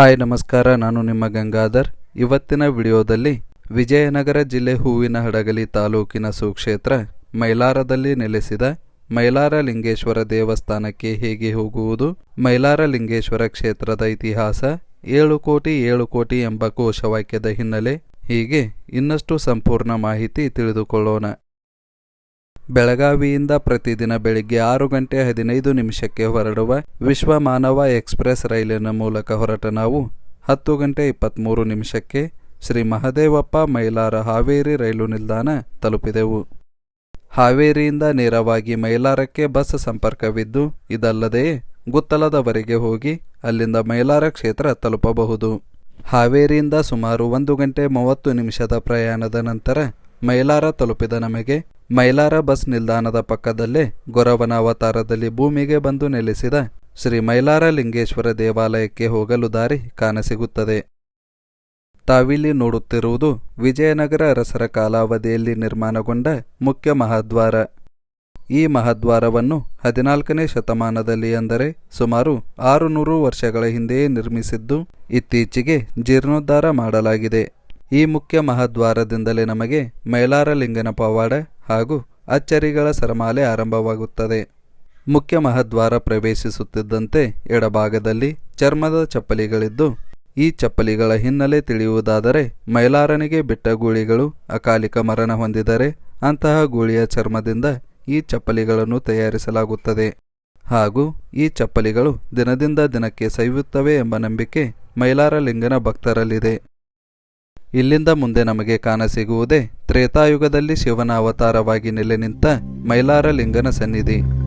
Hi, ನಮಸ್ಕಾರ. ನಾನು ನಿಮ್ಮ ಗಂಗಾಧರ್. ಇವತ್ತಿನ ವಿಡಿಯೋದಲ್ಲಿ ವಿಜಯನಗರ ಜಿಲ್ಲೆ ಹೂವಿನ ಹಡಗಲಿ ತಾಲೂಕಿನ ಸುಕ್ಷೇತ್ರ ಮೈಲಾರದಲ್ಲಿ ನೆಲೆಸಿದ ಮೈಲಾರ ಲಿಂಗೇಶ್ವರ ದೇವಸ್ಥಾನಕ್ಕೆ ಹೇಗೆ ಹೋಗುವುದು? ಮೈಲಾರ ಲಿಂಗೇಶ್ವರ ಕ್ಷೇತ್ರದ ಇತಿಹಾಸ ಏಳು ಕೋಟಿ ಏಳು ಕೋಟಿ ಎಂಬ ಕೋಶವಾಕ್ಯದ ಹಿನ್ನೆಲೆ ಹೀಗೆ ಇನ್ನಷ್ಟು ಸಂಪೂರ್ಣ ಮಾಹಿತಿ ತಿಳಿದುಕೊಳ್ಳೋಣ. ಬೆಳಗಾವಿಯಿಂದ ಪ್ರತಿದಿನ ಬೆಳಿಗ್ಗೆ ಆರು ಗಂಟೆ ಹದಿನೈದು ನಿಮಿಷಕ್ಕೆ ಹೊರಡುವ ವಿಶ್ವ ಮಾನವ ಎಕ್ಸ್ಪ್ರೆಸ್ ರೈಲಿನ ಮೂಲಕ ಹೊರಟ ನಾವು ಹತ್ತು ಗಂಟೆ ಇಪ್ಪತ್ತ್ಮೂರು ನಿಮಿಷಕ್ಕೆ ಶ್ರೀ ಮಹದೇವಪ್ಪ ಮೈಲಾರ ಹಾವೇರಿ ರೈಲು ನಿಲ್ದಾಣ ತಲುಪಿದೆವು. ಹಾವೇರಿಯಿಂದ ನೇರವಾಗಿ ಮೈಲಾರಕ್ಕೆ ಬಸ್ ಸಂಪರ್ಕವಿದ್ದು, ಇದಲ್ಲದೆ ಗುತ್ತಲದವರೆಗೆ ಹೋಗಿ ಅಲ್ಲಿಂದ ಮೈಲಾರ ಕ್ಷೇತ್ರ ತಲುಪಬಹುದು. ಹಾವೇರಿಯಿಂದ ಸುಮಾರು ಒಂದು ಗಂಟೆ ಮೂವತ್ತು ನಿಮಿಷದ ಪ್ರಯಾಣದ ನಂತರ ಮೈಲಾರ ತಲುಪಿದ ನಮಗೆ ಮೈಲಾರ ಬಸ್ ನಿಲ್ದಾಣದ ಪಕ್ಕದಲ್ಲೇ ಗೊರವನ ಅವತಾರದಲ್ಲಿ ಭೂಮಿಗೆ ಬಂದು ನೆಲೆಸಿದ ಶ್ರೀ ಮೈಲಾರ ಲಿಂಗೇಶ್ವರ ದೇವಾಲಯಕ್ಕೆ ಹೋಗಲು ದಾರಿ ಕಾಣಸಿಗುತ್ತದೆ. ತಾವಿಲ್ಲಿ ನೋಡುತ್ತಿರುವುದು ವಿಜಯನಗರ ಅರಸರ ಕಾಲಾವಧಿಯಲ್ಲಿ ನಿರ್ಮಾಣಗೊಂಡ ಮುಖ್ಯ ಮಹಾದ್ವಾರ. ಈ ಮಹಾದ್ವಾರವನ್ನು ಹದಿನಾಲ್ಕನೇ ಶತಮಾನದಲ್ಲಿ ಅಂದರೆ ಸುಮಾರು ಆರುನೂರು ವರ್ಷಗಳ ಹಿಂದೆಯೇ ನಿರ್ಮಿಸಿದ್ದು ಇತ್ತೀಚೆಗೆ ಜೀರ್ಣೋದ್ಧಾರ ಮಾಡಲಾಗಿದೆ. ಈ ಮುಖ್ಯ ಮಹಾದ್ವಾರದಿಂದಲೇ ನಮಗೆ ಮೈಲಾರಲಿಂಗನ ಪವಾಡ ಹಾಗೂ ಅಚ್ಚರಿಗಳ ಸರಮಾಲೆ ಆರಂಭವಾಗುತ್ತದೆ. ಮುಖ್ಯ ಮಹದ್ವಾರ ಪ್ರವೇಶಿಸುತ್ತಿದ್ದಂತೆ ಎಡಭಾಗದಲ್ಲಿ ಚರ್ಮದ ಚಪ್ಪಲಿಗಳಿದ್ದು, ಈ ಚಪ್ಪಲಿಗಳ ಹಿನ್ನೆಲೆ ತಿಳಿಯುವುದಾದರೆ ಮೈಲಾರನಿಗೆ ಬಿಟ್ಟ ಗೂಳಿಗಳು ಅಕಾಲಿಕ ಮರಣ ಹೊಂದಿದರೆ ಅಂತಹ ಗೂಳಿಯ ಚರ್ಮದಿಂದ ಈ ಚಪ್ಪಲಿಗಳನ್ನು ತಯಾರಿಸಲಾಗುತ್ತದೆ. ಹಾಗೂ ಈ ಚಪ್ಪಲಿಗಳು ದಿನದಿಂದ ದಿನಕ್ಕೆ ಸವಿಯುತ್ತವೆ ಎಂಬ ನಂಬಿಕೆ ಮೈಲಾರಲಿಂಗನ ಭಕ್ತರಲ್ಲಿದೆ. ಇಲ್ಲಿಂದ ಮುಂದೆ ನಮಗೆ ಕಾಣಸಿಗುವುದೇ ತ್ರೇತಾಯುಗದಲ್ಲಿ ಶಿವನ ಅವತಾರವಾಗಿ ನೆಲೆ ನಿಂತ ಮೈಲಾರಲಿಂಗನ ಸನ್ನಿಧಿ.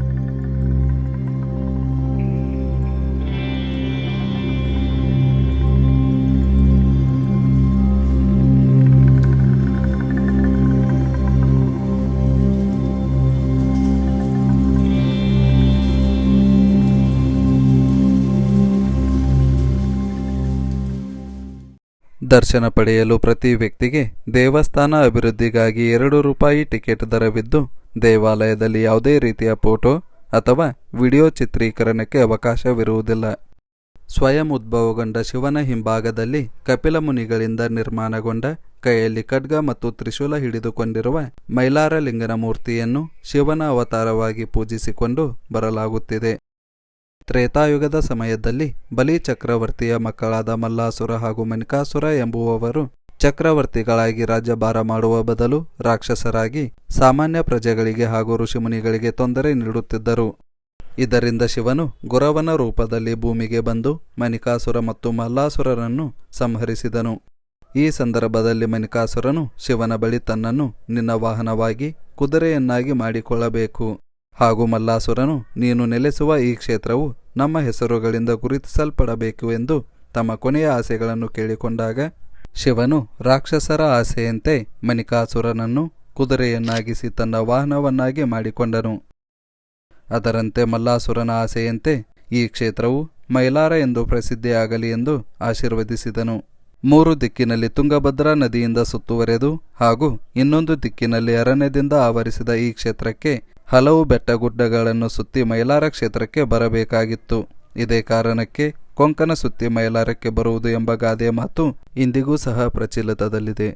ದರ್ಶನ ಪಡೆಯಲು ಪ್ರತಿ ವ್ಯಕ್ತಿಗೆ ದೇವಸ್ಥಾನ ಅಭಿವೃದ್ಧಿಗಾಗಿ ಎರಡು ರೂಪಾಯಿ ಟಿಕೆಟ್ ದರವಿದ್ದು, ದೇವಾಲಯದಲ್ಲಿ ಯಾವುದೇ ರೀತಿಯ ಫೋಟೋ ಅಥವಾ ವಿಡಿಯೋ ಚಿತ್ರೀಕರಣಕ್ಕೆ ಅವಕಾಶವಿರುವುದಿಲ್ಲ. ಸ್ವಯಂ ಉದ್ಭವಗೊಂಡ ಶಿವನ ಹಿಂಭಾಗದಲ್ಲಿ ಕಪಿಲ ಮುನಿಗಳಿಂದ ನಿರ್ಮಾಣಗೊಂಡ ಕೈಯಲ್ಲಿ ಖಡ್ಗ ಮತ್ತು ತ್ರಿಶೂಲ ಹಿಡಿದುಕೊಂಡಿರುವ ಮೈಲಾರಲಿಂಗನ ಮೂರ್ತಿಯನ್ನು ಶಿವನ ಅವತಾರವಾಗಿ ಪೂಜಿಸಿಕೊಂಡು ಬರಲಾಗುತ್ತಿದೆ. ತ್ರೇತಾಯುಗದ ಸಮಯದಲ್ಲಿ ಬಲಿ ಚಕ್ರವರ್ತಿಯ ಮಕ್ಕಳಾದ ಮಲ್ಲಾಸುರ ಹಾಗೂ ಮನಿಕಾಸುರ ಎಂಬುವವರು ಚಕ್ರವರ್ತಿಗಳಾಗಿ ರಾಜ್ಯಭಾರ ಮಾಡುವ ಬದಲು ರಾಕ್ಷಸರಾಗಿ ಸಾಮಾನ್ಯ ಪ್ರಜೆಗಳಿಗೆ ಹಾಗೂ ಋಷಿಮುನಿಗಳಿಗೆ ತೊಂದರೆ ನೀಡುತ್ತಿದ್ದರು. ಇದರಿಂದ ಶಿವನು ಗುರವನ ರೂಪದಲ್ಲಿ ಭೂಮಿಗೆ ಬಂದು ಮನಿಕಾಸುರ ಮತ್ತು ಮಲ್ಲಾಸುರರನ್ನು ಸಂಹರಿಸಿದನು. ಈ ಸಂದರ್ಭದಲ್ಲಿ ಮನಿಕಾಸುರನು ಶಿವನ ಬಳಿ ತನ್ನನ್ನು ನಿನ್ನ ವಾಹನವಾಗಿ ಕುದುರೆಯನ್ನಾಗಿ ಮಾಡಿಕೊಳ್ಳಬೇಕು. ಹಾಗೂ ಮಲ್ಲಾಸುರನು, ನೀನು ನೆಲೆಸುವ ಈ ಕ್ಷೇತ್ರವು ನಮ್ಮ ಹೆಸರುಗಳಿಂದ ಗುರುತಿಸಲ್ಪಡಬೇಕು ಎಂದು ತಮ್ಮ ಕೊನೆಯ ಆಸೆಗಳನ್ನು ಕೇಳಿಕೊಂಡಾಗ, ಶಿವನು ರಾಕ್ಷಸರ ಆಸೆಯಂತೆ ಮನಿಕಾಸುರನನ್ನು ಕುದುರೆಯನ್ನಾಗಿಸಿ ತನ್ನ ವಾಹನವನ್ನಾಗಿ ಮಾಡಿಕೊಂಡನು. ಅದರಂತೆ ಮಲ್ಲಾಸುರನ ಆಸೆಯಂತೆ ಈ ಕ್ಷೇತ್ರವು ಮೈಲಾರ ಎಂದು ಪ್ರಸಿದ್ಧಿಯಾಗಲಿ ಎಂದು ಆಶೀರ್ವದಿಸಿದನು. ಮೂರು ದಿಕ್ಕಿನಲ್ಲಿ ತುಂಗಭದ್ರಾ ನದಿಯಿಂದ ಸುತ್ತುವರೆದು ಹಾಗೂ ಇನ್ನೊಂದು ದಿಕ್ಕಿನಲ್ಲಿ ಅರಣ್ಯದಿಂದ ಆವರಿಸಿದ ಈ ಕ್ಷೇತ್ರಕ್ಕೆ ಹಲವು ಬೆಟ್ಟಗುಡ್ಡಗಳನ್ನು ಸುತ್ತಿ ಮೈಲಾರ ಕ್ಷೇತ್ರಕ್ಕೆ ಬರಬೇಕಾಗಿತ್ತು. ಇದೇ ಕಾರಣಕ್ಕೆ ಕೊಂಕನ ಸುತ್ತಿ ಮೈಲಾರಕ್ಕೆ ಬರುವುದು ಎಂಬ ಗಾದೆಯ ಮಾತು ಇಂದಿಗೂ ಸಹ ಪ್ರಚಲಿತದಲ್ಲಿದೆ.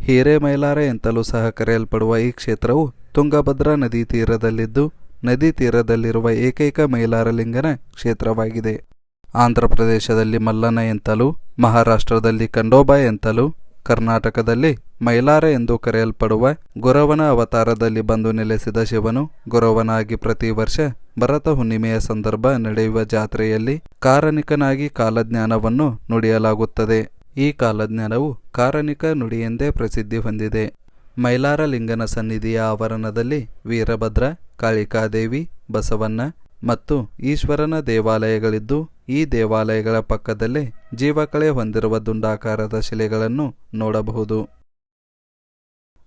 ಹಿರೇಮೈಲಾರ ಎಂತಲೂ ಸಹ ಕರೆಯಲ್ಪಡುವ ಈ ಕ್ಷೇತ್ರವು ತುಂಗಭದ್ರಾ ನದಿ ತೀರದಲ್ಲಿದ್ದು, ನದಿ ತೀರದಲ್ಲಿರುವ ಏಕೈಕ ಮೈಲಾರಲಿಂಗನ ಕ್ಷೇತ್ರವಾಗಿದೆ. ಆಂಧ್ರಪ್ರದೇಶದಲ್ಲಿ ಮಲ್ಲನ ಎಂತಲೂ, ಮಹಾರಾಷ್ಟ್ರದಲ್ಲಿ ಕಂಡೋಬಾ ಎಂತಲೂ, ಕರ್ನಾಟಕದಲ್ಲಿ ಮೈಲಾರ ಎಂದು ಕರೆಯಲ್ಪಡುವ ಗೊರವನ ಅವತಾರದಲ್ಲಿ ಬಂದು ನೆಲೆಸಿದ ಶಿವನು ಗೊರವನಾಗಿ ಪ್ರತಿ ವರ್ಷ ಭರತ ಹುಣ್ಣಿಮೆಯ ಸಂದರ್ಭ ನಡೆಯುವ ಜಾತ್ರೆಯಲ್ಲಿ ಕಾರಣಿಕನಾಗಿ ಕಾಲಜ್ಞಾನವನ್ನು ನುಡಿಯಲಾಗುತ್ತದೆ. ಈ ಕಾಲಜ್ಞಾನವು ಕಾರಣಿಕ ನುಡಿಯೆಂದೇ ಪ್ರಸಿದ್ಧಿ ಹೊಂದಿದೆ. ಮೈಲಾರ ಲಿಂಗನ ಸನ್ನಿಧಿಯ ಆವರಣದಲ್ಲಿ ವೀರಭದ್ರ, ಕಾಳಿಕಾದೇವಿ, ಬಸವಣ್ಣ ಮತ್ತು ಈಶ್ವರನ ದೇವಾಲಯಗಳಿದ್ದು, ಈ ದೇವಾಲಯಗಳ ಪಕ್ಕದಲ್ಲೇ ಜೀವಕಳೆ ಹೊಂದಿರುವ ದುಂಡಾಕಾರದ ಶಿಲೆಗಳನ್ನು ನೋಡಬಹುದು.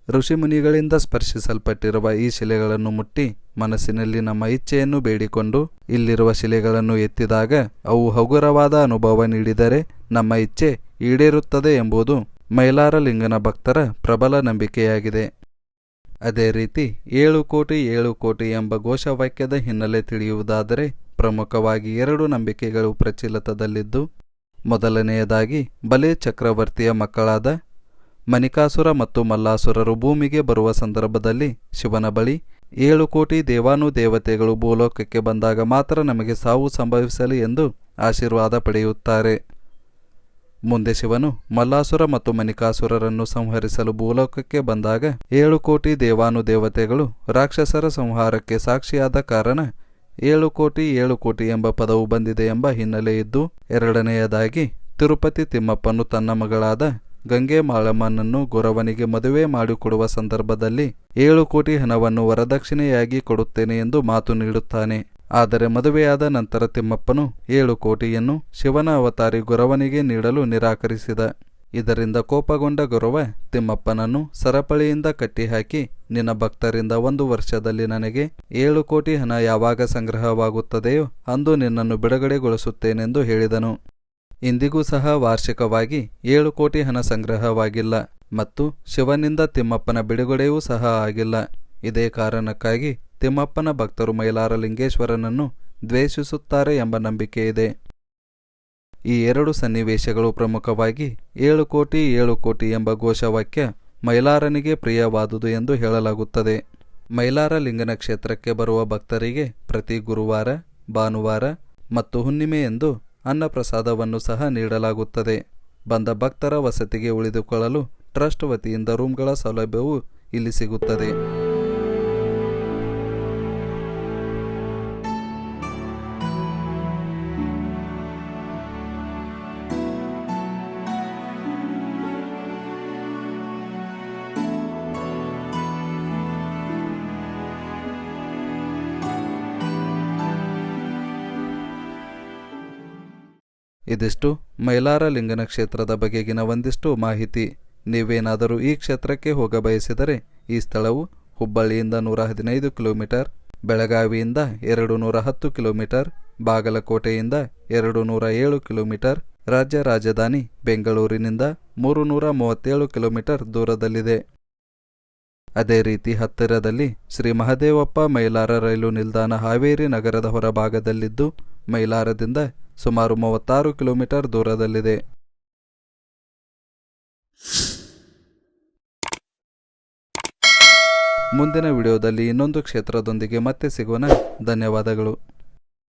ಋಷಿಮುನಿಗಳಿಂದ ಸ್ಪರ್ಶಿಸಲ್ಪಟ್ಟಿರುವ ಈ ಶಿಲೆಗಳನ್ನು ಮುಟ್ಟಿ ಮನಸ್ಸಿನಲ್ಲಿ ನಮ್ಮ ಇಚ್ಛೆಯನ್ನು ಬೇಡಿಕೊಂಡು ಇಲ್ಲಿರುವ ಶಿಲೆಗಳನ್ನು ಎತ್ತಿದಾಗ ಅವು ಹಗುರವಾದ ಅನುಭವ ನೀಡಿದರೆ ನಮ್ಮ ಇಚ್ಛೆ ಈಡೇರುತ್ತದೆ ಎಂಬುದು ಮೈಲಾರಲಿಂಗನ ಭಕ್ತರ ಪ್ರಬಲ ನಂಬಿಕೆಯಾಗಿದೆ. ಅದೇ ರೀತಿ ಏಳು ಕೋಟಿ ಏಳು ಕೋಟಿ ಎಂಬ ಘೋಷವಾಕ್ಯದ ಹಿನ್ನೆಲೆ ತಿಳಿಯುವುದಾದರೆ ಪ್ರಮುಖವಾಗಿ ಎರಡು ನಂಬಿಕೆಗಳು ಪ್ರಚಲಿತದಲ್ಲಿದ್ದು, ಮೊದಲನೆಯದಾಗಿ ಬಲೆ ಚಕ್ರವರ್ತಿಯ ಮಕ್ಕಳಾದ ಮನಿಕಾಸುರ ಮತ್ತು ಮಲ್ಲಾಸುರರು ಭೂಮಿಗೆ ಬರುವ ಸಂದರ್ಭದಲ್ಲಿ ಶಿವನ ಬಳಿ ಏಳು ಕೋಟಿ ದೇವಾನುದೇವತೆಗಳು ಭೂಲೋಕಕ್ಕೆ ಬಂದಾಗ ಮಾತ್ರ ನಮಗೆ ಸಾವು ಸಂಭವಿಸಲಿ ಎಂದು ಆಶೀರ್ವಾದ ಪಡೆಯುತ್ತಾರೆ. ಮುಂದೆ ಶಿವನು ಮಲ್ಲಾಸುರ ಮತ್ತು ಮನಿಕಾಸುರರನ್ನು ಸಂಹರಿಸಲು ಭೂಲೋಕಕ್ಕೆ ಬಂದಾಗ ಏಳು ಕೋಟಿ ದೇವಾನು ದೇವತೆಗಳು ರಾಕ್ಷಸರ ಸಂಹಾರಕ್ಕೆ ಸಾಕ್ಷಿಯಾದ ಕಾರಣ ಏಳು ಕೋಟಿ ಏಳು ಕೋಟಿ ಎಂಬ ಪದವು ಬಂದಿದೆ ಎಂಬ ಹಿನ್ನೆಲೆಯಿದ್ದು ಎರಡನೆಯದಾಗಿ ತಿರುಪತಿ ತಿಮ್ಮಪ್ಪನು ತನ್ನ ಮಗಳಾದ ಗಂಗೆ ಮಾಳಮ್ಮನನ್ನು ಗೊರವನಿಗೆ ಮದುವೆ ಮಾಡಿಕೊಡುವ ಸಂದರ್ಭದಲ್ಲಿ ಏಳು ಕೋಟಿ ಹಣವನ್ನು ವರದಕ್ಷಿಣೆಯಾಗಿ ಕೊಡುತ್ತೇನೆ ಎಂದು ಮಾತು ನೀಡುತ್ತಾನೆ. ಆದರೆ ಮದುವೆಯಾದ ನಂತರ ತಿಮ್ಮಪ್ಪನು ಏಳು ಕೋಟಿಯನ್ನು ಶಿವನ ಅವತಾರಿ ಗೊರವನಿಗೆ ನೀಡಲು ನಿರಾಕರಿಸಿದ. ಇದರಿಂದ ಕೋಪಗೊಂಡ ಗೊರವ ತಿಮ್ಮಪ್ಪನನ್ನು ಸರಪಳಿಯಿಂದ ಕಟ್ಟಿಹಾಕಿ, ನಿನ್ನ ಭಕ್ತರಿಂದ ಒಂದು ವರ್ಷದಲ್ಲಿ ನನಗೆ ಏಳು ಕೋಟಿ ಹಣ ಯಾವಾಗ ಸಂಗ್ರಹವಾಗುತ್ತದೆಯೋ ಅಂದು ನಿನ್ನನ್ನು ಬಿಡುಗಡೆಗೊಳಿಸುತ್ತೇನೆಂದು ಹೇಳಿದನು. ಇಂದಿಗೂ ಸಹ ವಾರ್ಷಿಕವಾಗಿ ಏಳು ಕೋಟಿ ಹಣ ಸಂಗ್ರಹವಾಗಿಲ್ಲ ಮತ್ತು ಶಿವನಿಂದ ತಿಮ್ಮಪ್ಪನ ಬಿಡುಗಡೆಯೂ ಸಹ ಆಗಿಲ್ಲ. ಇದೇ ಕಾರಣಕ್ಕಾಗಿ ತಿಮ್ಮಪ್ಪನ ಭಕ್ತರು ಮೈಲಾರ ಲಿಂಗೇಶ್ವರನನ್ನು ದ್ವೇಷಿಸುತ್ತಾರೆ ಎಂಬ ನಂಬಿಕೆ ಇದೆ. ಈ ಎರಡು ಸನ್ನಿವೇಶಗಳು ಪ್ರಮುಖವಾಗಿ ಏಳು ಕೋಟಿ ಏಳು ಕೋಟಿ ಎಂಬ ಘೋಷವಾಕ್ಯ ಮೈಲಾರನಿಗೆ ಪ್ರಿಯವಾದುದು ಎಂದು ಹೇಳಲಾಗುತ್ತದೆ. ಮೈಲಾರ ಲಿಂಗನ ಕ್ಷೇತ್ರಕ್ಕೆ ಬರುವ ಭಕ್ತರಿಗೆ ಪ್ರತಿ ಗುರುವಾರ, ಭಾನುವಾರ ಮತ್ತು ಹುಣ್ಣಿಮೆ ಎಂದು ಅನ್ನಪ್ರಸಾದವನ್ನು ಸಹ ನೀಡಲಾಗುತ್ತದೆ. ಬಂದ ಭಕ್ತರ ವಸತಿಗೆ ಉಳಿದುಕೊಳ್ಳಲು ಟ್ರಸ್ಟ್ ವತಿಯಿಂದ ರೂಮ್ಗಳ ಸೌಲಭ್ಯವೂ ಇಲ್ಲಿ ಸಿಗುತ್ತದೆ. ಇದಿಷ್ಟು ಮೈಲಾರ ಲಿಂಗನ ಕ್ಷೇತ್ರದ ಬಗೆಗಿನ ಒಂದಿಷ್ಟು ಮಾಹಿತಿ. ನೀವೇನಾದರೂ ಈ ಕ್ಷೇತ್ರಕ್ಕೆ ಹೋಗ ಬಯಸಿದರೆ ಈ ಸ್ಥಳವು ಹುಬ್ಬಳ್ಳಿಯಿಂದ ನೂರ ಹದಿನೈದು ಕಿಲೋಮೀಟರ್, ಬೆಳಗಾವಿಯಿಂದ ಎರಡು ನೂರ ಹತ್ತು ಕಿಲೋಮೀಟರ್, ಬಾಗಲಕೋಟೆಯಿಂದ ಎರಡು ನೂರ ಏಳು ಕಿಲೋಮೀಟರ್, ರಾಜ್ಯ ರಾಜಧಾನಿ ಬೆಂಗಳೂರಿನಿಂದ ಮೂರು ನೂರ ಮೂವತ್ತೇಳು ಕಿಲೋಮೀಟರ್ ದೂರದಲ್ಲಿದೆ. ಅದೇ ರೀತಿ ಹತ್ತಿರದಲ್ಲಿ ಶ್ರೀ ಮಹದೇವಪ್ಪ ಮೈಲಾರ ರೈಲು ನಿಲ್ದಾಣ ಹಾವೇರಿ ನಗರದ ಹೊರಭಾಗದಲ್ಲಿದ್ದು, ಮೈಲಾರದಿಂದ ಸುಮಾರು ಮೂವತ್ತಾರು ಕಿಲೋಮೀಟರ್ ದೂರದಲ್ಲಿದೆ. ಮುಂದಿನ ವಿಡಿಯೋದಲ್ಲಿ ಇನ್ನೊಂದು ಕ್ಷೇತ್ರದೊಂದಿಗೆ ಮತ್ತೆ ಸಿಗೋಣ. ಧನ್ಯವಾದಗಳು.